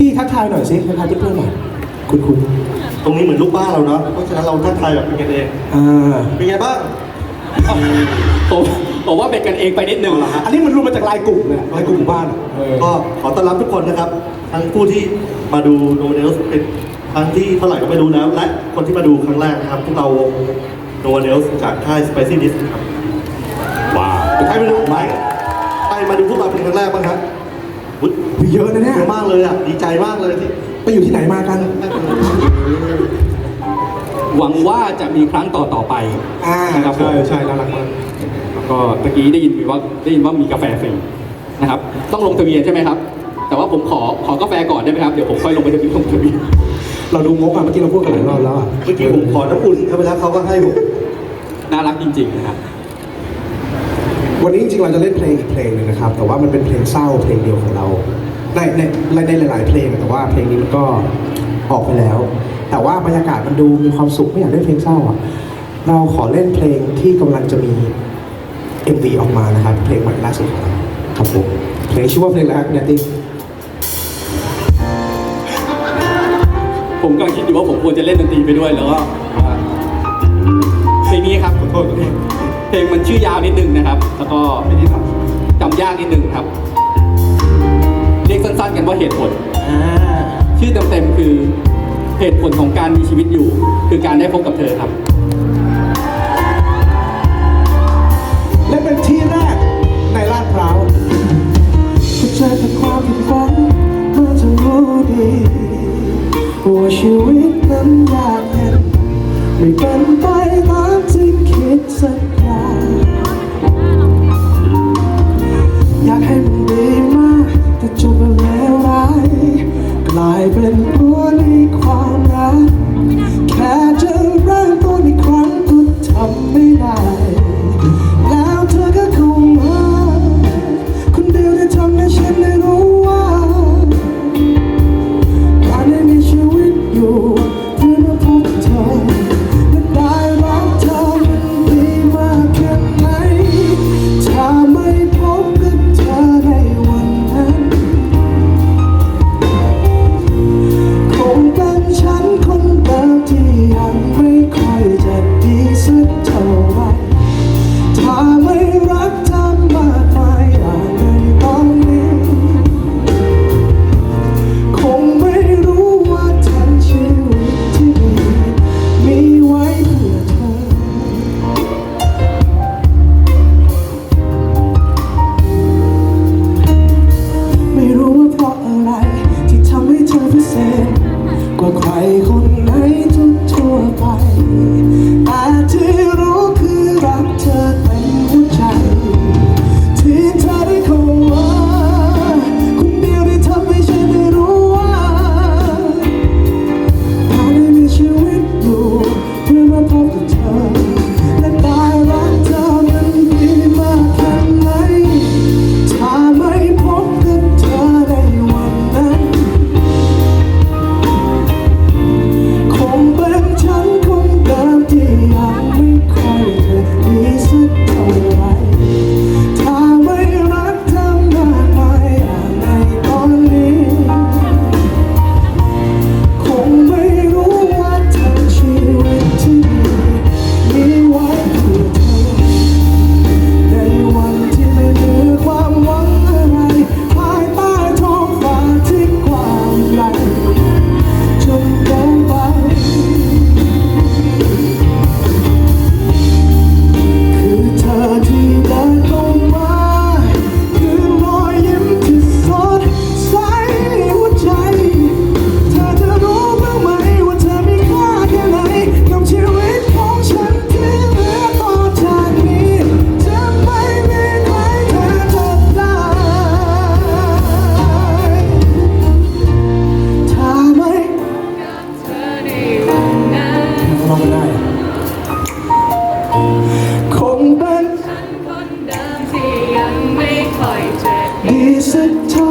พี่ๆทักทายหน่อยสิทักทายเพื่อนๆหน่อยคุณคุณตรงนี้เหมือนลูกบ้านเราเนาะเพราะฉะนั้นเราทักทายแบบเป็นกันเองอ่าเป็นไงบ้างผมผมว่าเป็นกันเองไปนิดนึงเอาละฮะอันนี้มันรวมมาจากไลน์กลุ่มเลยอะไลน์กลุ่มหมู่บ้านอะเออก็ขอต้อนรับทุกคนนะครับ ทั้งผู้ที่มาดูโนเดลเป็นครั้งที่เท่าไหร่ก็ไม่รู้แล้ว และคนที่มาดูครั้งแรกนะครับพวกเราโนเดลจากค่าย Spicy Dish ครับว้าวใครมาดูไม่ใครมาดูพวกเราเป็นครั้งแรกบ้างครับ อุ๊ยอุ๊ยเยอะนะเนี่ยเยอะมากเลยอะดีใจมากเลยที่ไปอยู่ที่ไหนมากัน หวังว่าจะมีครั้งต่อต่อๆไปอ่านะครับผม ใช่ใช่น่ารักมากแล้วก็ตะกี้ได้ยินว่าได้ยินว่ามีกาแฟฟรีนะครับ ต้องลงทะเบียนใช่ไหมครับ แต่ว่าผมขอขอกาแฟก่อนได้ไหมครับ เดี๋ยวผมค่อยลงไปทะเบียนลงทะเบียนเราดูงกอะเมื่อกี้เราพูดกันหลายรอบแล้วอะเมื่อกี้ผมขอน้ำอุ่นเข้าไปแล้วเขาก็ให้ผมน่ารักจริงๆนะครับ วันนี้จริงๆเราจะเล่นเพลงอีกเพลงหนึ่งนะครับ แต่ว่ามันเป็นเพลงเศร้าเพลงเดียวของเราในในในในหลาย ๆ เพลงแต่ว่าเพลงนี้มันก็ออกไปแล้ว แต่ว่าบรรยากาศมันดูมีความสุขไม่อยากเล่นเพลงเศร้าอะเราขอเล่นเพลงที่กำลังจะมี MV ออกมานะครับ เพลงใหม่ล่าสุดของเราครับผมเพลงชื่อว่าเพลงอะไรครับเนี่ยติ๊ก ผมกำลังคิดอยู่ว่าผมควรจะเล่นดนตรีไปด้วยแล้วก็อ่าเพลงนี้ครับขอโทษ เพลงมันชื่อยาวนิดนึงนะครับ แล้วก็จำยากนิดนึงครับ เรียกสั้นๆ กันว่าเหตุผล ชื่อเต็มๆคือเหตุผลของการมีชีวิตอยู่ คือการได้พบกับเธอครับ และเป็นที่แรกในลาดพร้าวเจอกับความผิดหวังเมื่อเธอรู้ดีว่าชีวิตนั้นยากเย็นไม่เป็นไปตามที่คิดสัก อยากให้ Yeah. is a time.